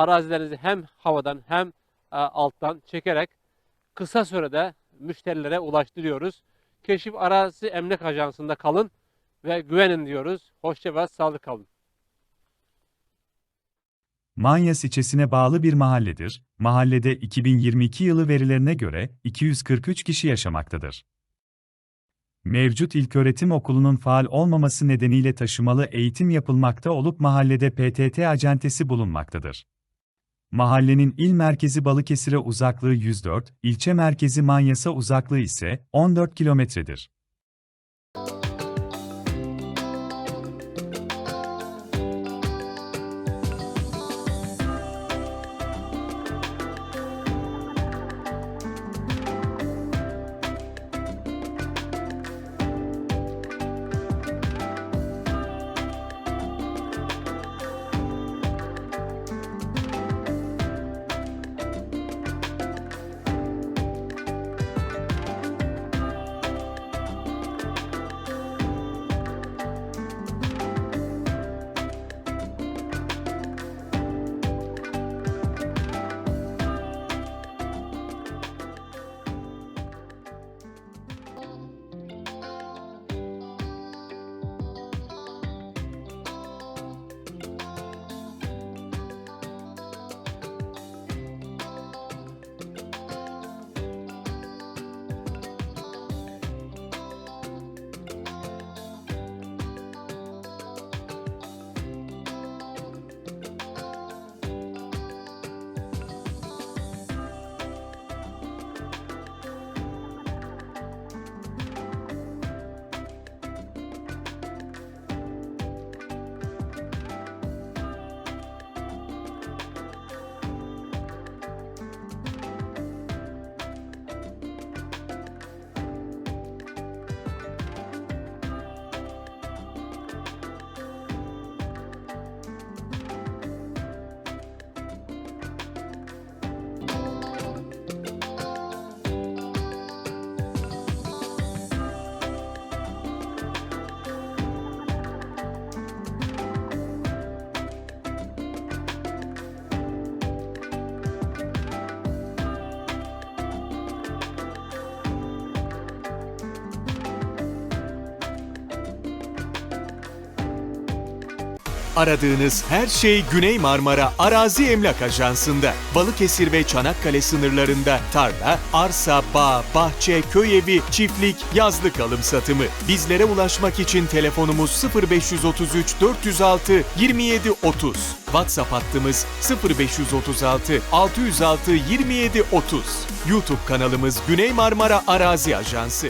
arazilerinizi hem havadan hem e, alttan çekerek kısa sürede müşterilere ulaştırıyoruz. Keşif Arazi Emlak Ajansı'nda kalın ve güvenin diyoruz. Hoşça ve sağlık kalın. Manyas ilçesine bağlı bir mahalledir. Mahallede 2022 yılı verilerine göre 243 kişi yaşamaktadır. Mevcut ilköğretim okulunun faal olmaması nedeniyle taşımalı eğitim yapılmakta olup mahallede PTT acentesi bulunmaktadır. Mahallenin il merkezi Balıkesir'e uzaklığı 104, ilçe merkezi Manyas'a uzaklığı ise 14 kilometredir. Aradığınız her şey Güney Marmara Arazi Emlak Ajansı'nda. Balıkesir ve Çanakkale sınırlarında tarla, arsa, bağ, bahçe, köy evi, çiftlik, yazlık alım satımı. Bizlere ulaşmak için telefonumuz 0533 406 27 30. WhatsApp hattımız 0536 606 27 30. YouTube kanalımız Güney Marmara Arazi Ajansı.